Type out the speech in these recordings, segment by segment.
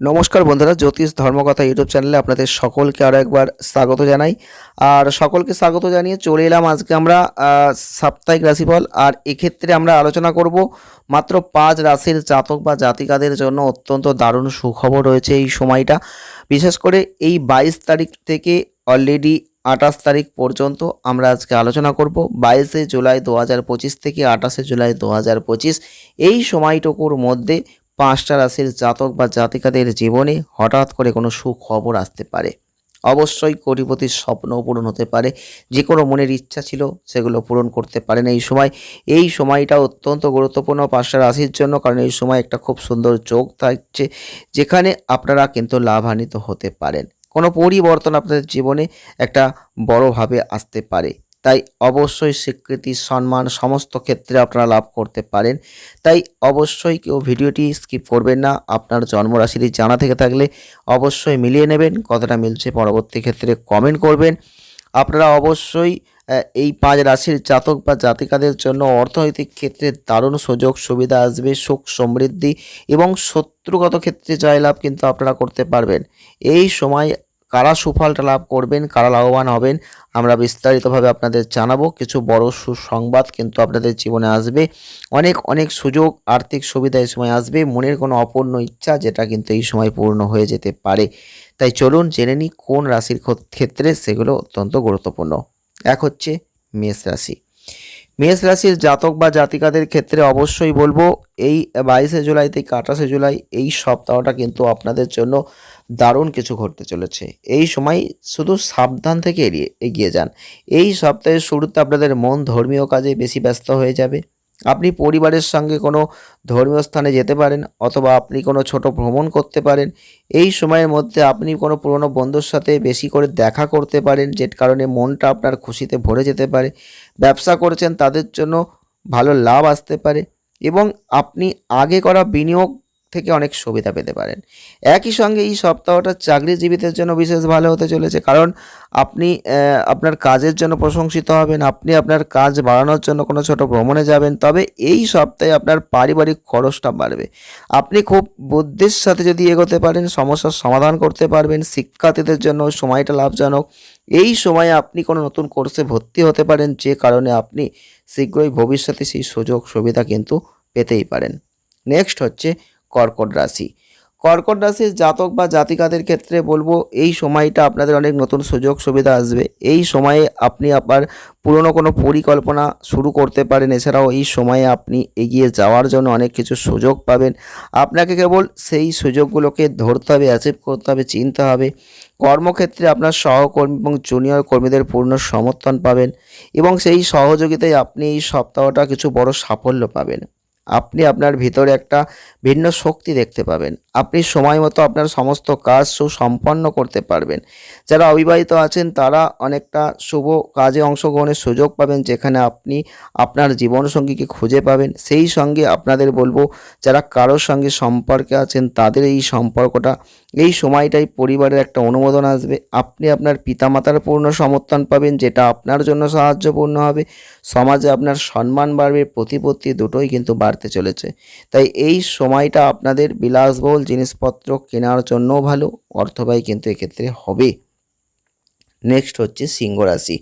নমস্কার বন্ধুরা, জ্যোতিষ ধর্মকথা ইউটিউব চ্যানেলে আপনাদের সকলকে আরও একবার স্বাগত জানাই। আর সকলকে স্বাগত জানিয়ে চলে এলাম আজকে আমরা সাপ্তাহিক রাশিফল। আর এক্ষেত্রে আমরা আলোচনা করব মাত্র পাঁচ রাশির জাতক বা জাতিকাদের জন্য অত্যন্ত দারুণ সুখবর রয়েছে এই সময়টা। বিশেষ করে এই বাইশ তারিখ থেকে অলরেডি আঠাশ তারিখ পর্যন্ত আমরা আজকে আলোচনা করব। বাইশে জুলাই দু হাজার পঁচিশ থেকে আঠাশে জুলাই দু হাজার পঁচিশ, এই সময়টুকুর মধ্যে পাঁচটা রাশির জাতক বা জাতিকাদের জীবনে হঠাৎ করে কোনো সুখবর আসতে পারে। অবশ্যই কোটিপতির স্বপ্ন পূরণ হতে পারে। যে কোনো মনের ইচ্ছা ছিল সেগুলো পূরণ করতে পারেন এই সময়। এই সময়টা অত্যন্ত গুরুত্বপূর্ণ পাঁচটা রাশির জন্য, কারণ এই সময় একটা খুব সুন্দর যোগ থাকছে, যেখানে আপনারা কিন্তু লাভান্বিত হতে পারেন। কোনো পরিবর্তন আপনাদের জীবনে একটা বড়ভাবে আসতে পারে। তাই অবশ্যই স্বীকৃতি, সম্মান সমস্ত ক্ষেত্রে আপনারা লাভ করতে পারেন। তাই অবশ্যই কেউ ভিডিওটি স্কিপ করবেন না। আপনার জন্মরাশিটি জানা থেকে থাকলে অবশ্যই মিলিয়ে নেবেন। কতটা মিলছে পরবর্তী ক্ষেত্রে কমেন্ট করবেন। আপনারা অবশ্যই এই পাঁচ রাশির জাতক বা জাতিকাদের জন্য অর্থনৈতিক ক্ষেত্রে দারুণ সুযোগ সুবিধা আসবে, সুখ সমৃদ্ধি এবং শত্রুগত ক্ষেত্রে জয়লাভ কিন্তু আপনারা করতে পারবেন। এই সময় কারা সুফলটা লাভ করবেন, কারা লাভবান হবেন, আমরা বিস্তারিতভাবে আপনাদের জানাব। কিছু বড় সুসংবাদ কিন্তু আপনাদের জীবনে আসবে। অনেক অনেক সুযোগ, আর্থিক সুবিধা এই সময় আসবে। মনের কোনো অপূর্ণ ইচ্ছা যেটা কিন্তু এই সময় পূর্ণ হয়ে যেতে পারে। তাই চলুন জেনে নিই কোন রাশির ক্ষেত্রে সেগুলো অত্যন্ত গুরুত্বপূর্ণ। এক হচ্ছে মেষ রাশি। মেষ রাশির জাতক বা জাতিকাদের ক্ষেত্রে অবশ্যই বলব, এই বাইশে জুলাই থেকে আঠাশে জুলাই এই সপ্তাহটা কিন্তু আপনাদের জন্য দারুণ কিছু ঘটতে চলেছে। এই সময় শুধু সাবধান থেকে এড়িয়ে, এগিয়ে যান। এই সপ্তাহের শুরুতে আপনাদের মন ধর্মীয় কাজে বেশি ব্যস্ত হয়ে যাবে। আপনি পরিবারের সঙ্গে কোনো ধর্মীয় স্থানে যেতে পারেন অথবা আপনি কোনো ছোট ভ্রমণ করতে পারেন, এই সময়ের মধ্যে আপনি কোনো পুরনো বন্ধুর সাথে বেশি করে দেখা করতে পারেন যে কারণে মনটা আপনার খুশিতে ভরে যেতে পারে। ব্যবসা করছেন তাদের জন্য ভালো লাভ আসতে পারে এবং আপনি আগে করা বিনিয়োগ থেকে অনেক সুবিধা পেতে পারেন। একই সঙ্গে এই সপ্তাহটা চাকরিজীবীদের জন্য বিশেষ ভালো হতে চলেছে কারণ আপনি আপনার কাজের জন্য প্রশংসিত হবেন, আপনি আপনার কাজ বাড়ানোর জন্য কোনো ছোট ভ্রমণে যাবেন, তবে এই সপ্তাহে আপনার পারিবারিক খরচটা বাড়বে। আপনি খুব বুদ্ধির সাথে যদি এগোতে পারেন, সমস্যার সমাধান করতে পারবেন, শিক্ষার্থীদের জন্য সময়টা লাভজনক। এই সময়ে আপনি কোনো নতুন কোর্সে ভর্তি হতে পারেন, যে কারণে আপনি শীঘ্রই ভবিষ্যতে সেই সুযোগ সুবিধা কিন্তু পেতেই পারেন। নেক্সট হচ্ছে কর্কট রাশি। কর্কট রাশির জাতক বা জাতিকাদের ক্ষেত্রে বলব, এই সময়টা আপনাদের অনেক নতুন সুযোগ সুবিধা আসবে। এই সময়ে আপনি আবার পুরনো কোনো পরিকল্পনা শুরু করতে পারেন। এছাড়াও এই সময়ে আপনি এগিয়ে যাওয়ার জন্য অনেক কিছু সুযোগ পাবেন। আপনাকে কেবল সেই সুযোগগুলোকে ধরতে হবে অ্যাচিভ করতে হবে, চিনতে হবে। কর্মক্ষেত্রে আপনার সহকর্মী এবং জুনিয়র কর্মীদের পূর্ণ সমর্থন পাবেন এবং সেই সহযোগিতায় আপনি এই সপ্তাহটা কিছু বড় সাফল্য পাবেন। আপনি আপনার ভিতরে একটা ভিন্ন শক্তি দেখতে পাবেন। আপনি সময় মতো আপনার সমস্ত কাজ সুসম্পন্ন করতে পারবেন। যারা অবিবাহিত আছেন, তারা অনেকটা শুভ কাজে অংশগ্রহণের সুযোগ পাবেন, যেখানে আপনি আপনার জীবনসঙ্গীকে খুঁজে পাবেন। সেই সঙ্গে আপনাদের বলব, যারা কারোর সঙ্গে সম্পর্কে আছেন, তাদের এই সম্পর্কটা, এই সময়টাই পরিবারের একটা অনুমোদন আসবে। আপনি আপনার পিতামাতার পূর্ণ সমর্থন পাবেন, যেটা আপনার জন্য সাহায্যপূর্ণ হবে। সমাজে আপনার সম্মান বাড়বে, প্রতিপত্তি দুটোই কিন্তু বাড়তে চলেছে। তাই এই সময়টা আপনাদের বিলাসবহুল জিনিসপত্র কেনার জন্য ভালো, অর্থব্যয় কিন্তু এক্ষেত্রে হবে। নেক্সট হচ্ছে সিংহ রাশি।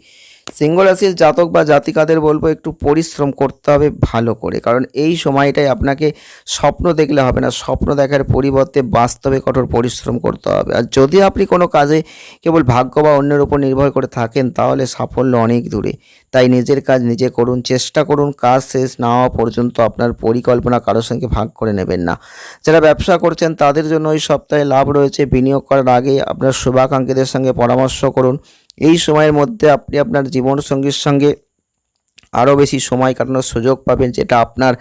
সিংহ রাশির জাতক বা জাতিকাদের বলব একটু পরিশ্রম করতে হবে ভালো করে। কারণ এই সময়টাই আপনাকে স্বপ্ন দেখলে হবে না, স্বপ্ন দেখার পরিবর্তে বাস্তবে কঠোর পরিশ্রম করতে হবে। আর যদি আপনি কোনো কাজে কেবল ভাগ্য বা অন্যের উপর নির্ভর করে থাকেন, তাহলে সাফল্য অনেক দূরে। তাই নিজের কাজ নিজে করুন, চেষ্টা করুন, কাজ শেষ না হওয়া পর্যন্ত আপনার পরিকল্পনা কারোর সঙ্গে ভাগ করে নেবেন না। যারা ব্যবসা করছেন, তাদের জন্য এই সপ্তাহে লাভ রয়েছে, বিনিয়োগ করার আগে আপনার শুভাকাঙ্ক্ষীদের সঙ্গে পরামর্শ করুন। এই সময়ের মধ্যে আপনি আপনার জীবনসঙ্গীর সঙ্গে আরও বেশি সময় কাটানোর সুযোগ পাবেন, যেটা আপনার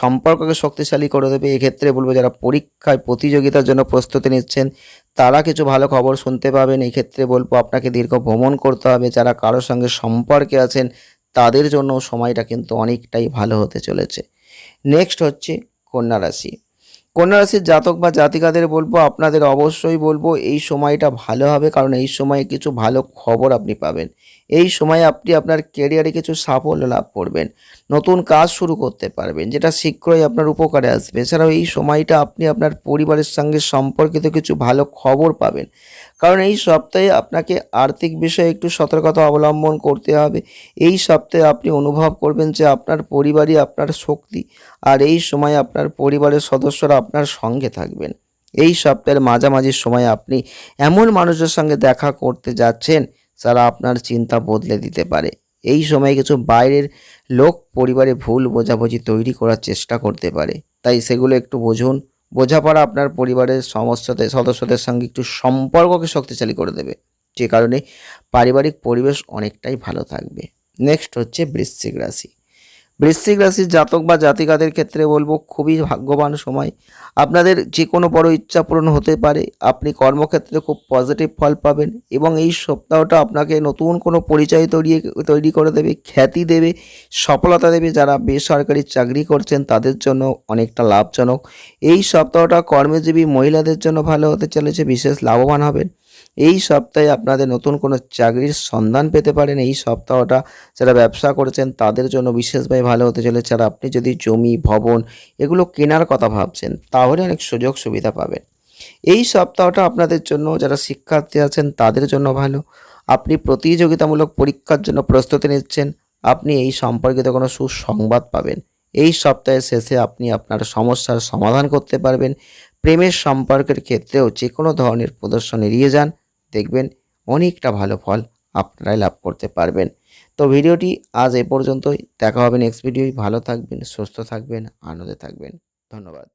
সম্পর্ককে শক্তিশালী করে দেবে। এক্ষেত্রে বলব, যারা পরীক্ষায় প্রতিযোগিতার জন্য প্রস্তুতি নিচ্ছেন, তারা কিছু ভালো খবর শুনতে পাবেন। এক্ষেত্রে ক্ষেত্রে বলব, আপনাকে দীর্ঘ ভ্রমণ করতে হবে। যারা কারোর সঙ্গে সম্পর্কে আছেন, তাদের জন্য সময়টা কিন্তু অনেকটাই ভালো হতে চলেছে। নেক্সট হচ্ছে কন্যা রাশি। কন্যা রাশির জাতক বা জাতিকাদের বলব, আপনাদের অবশ্যই বলব, এই সময়টা ভালো হবে, কারণ এই সময়ে কিছু ভালো খবর আপনি পাবেন। এই সময়ে আপনি আপনার কেরিয়ারে কিছু সাফল্য লাভ করবেন। নতুন কাজ শুরু করতে পারবেন, যেটা শীঘ্রই আপনার উপকারে আসবে। এছাড়াও এই সময়টা আপনি আপনার পরিবারের সঙ্গে সম্পর্কিত কিছু ভালো খবর পাবেন। কারণ এই সপ্তাহে আপনাকে আর্থিক বিষয়ে একটু সতর্কতা অবলম্বন করতে হবে। এই সপ্তাহে আপনি অনুভব করবেন যে আপনার পরিবারই আপনার শক্তি আর এই সময় আপনার পরিবারের সদস্যরা আপনার সঙ্গে থাকবেন। এই সপ্তাহের মাঝামাঝি সময় আপনি এমন মানুষের সঙ্গে দেখা করতে যাচ্ছেন, যারা আপনার চিন্তা বদলে দিতে পারে। এই সময় কিছু বাইরের লোক পরিবারে ভুল বোঝাবুঝি তৈরি করার চেষ্টা করতে পারে। তাই সেগুলো একটু বুঝুন। বোঝাপড়া আপনার পরিবারের সমস্যাতে সদস্যদের সঙ্গে একটু সম্পর্ককে শক্তিশালী করে দেবে। যে কারণে পারিবারিক পরিবেশ অনেকটাই ভালো থাকবে। নেক্সট হচ্ছে বৃশ্চিক রাশি। বৃশ্চিক রাশির জাতক বা জাতিকাদের ক্ষেত্রে বলব, খুবই ভাগ্যবান সময়। আপনাদের যে কোনো বড় ইচ্ছা পূরণ হতে পারে। আপনি কর্মক্ষেত্রে খুব পজিটিভ ফল পাবেন এবং এই সপ্তাহটা আপনাকে নতুন কোনো পরিচয় তৈরি তৈরি করে দেবে, খ্যাতি দেবে, সফলতা দেবে। যারা বেসরকারি চাকরি করছেন, তাদের জন্য অনেকটা লাভজনক। এই সপ্তাহটা কর্মজীবী মহিলাদের জন্য ভালো হতে চলেছে, বিশেষ লাভবান হবেন। এই সপ্তাহে আপনাদের নতুন কোনো চাকরির সন্ধান পেতে পারেন। এই সপ্তাহটা যারা ব্যবসা করেছেন, তাদের জন্য বিশেষভাবে ভালো হতে চলেছে। আর আপনি যদি জমি, ভবন এগুলো কেনার কথা ভাবছেন, তাহলে অনেক সুযোগ সুবিধা পাবেন। এই সপ্তাহটা আপনাদের জন্য, যারা শিক্ষার্থী আছেন, তাদের জন্য ভালো। আপনি প্রতিযোগিতামূলক পরীক্ষার জন্য প্রস্তুতি নিচ্ছেন, আপনি এই সম্পর্কিত কোনো সুসংবাদ পাবেন। এই সপ্তাহের শেষে আপনি আপনার সমস্যার সমাধান করতে পারবেন। প্রেমের সম্পর্কের ক্ষেত্রেও যে কোনো ধরনের প্রদর্শন এড়িয়ে যান। দেখবেন অনেকটা ভালো ফল আপনারাই লাভ করতে পারবেন। তো ভিডিওটি আজ এ পর্যন্তই। দেখা হবে নেক্সট ভিডিওই ভালো থাকবেন, সুস্থ থাকবেন, আনন্দে থাকবেন। ধন্যবাদ।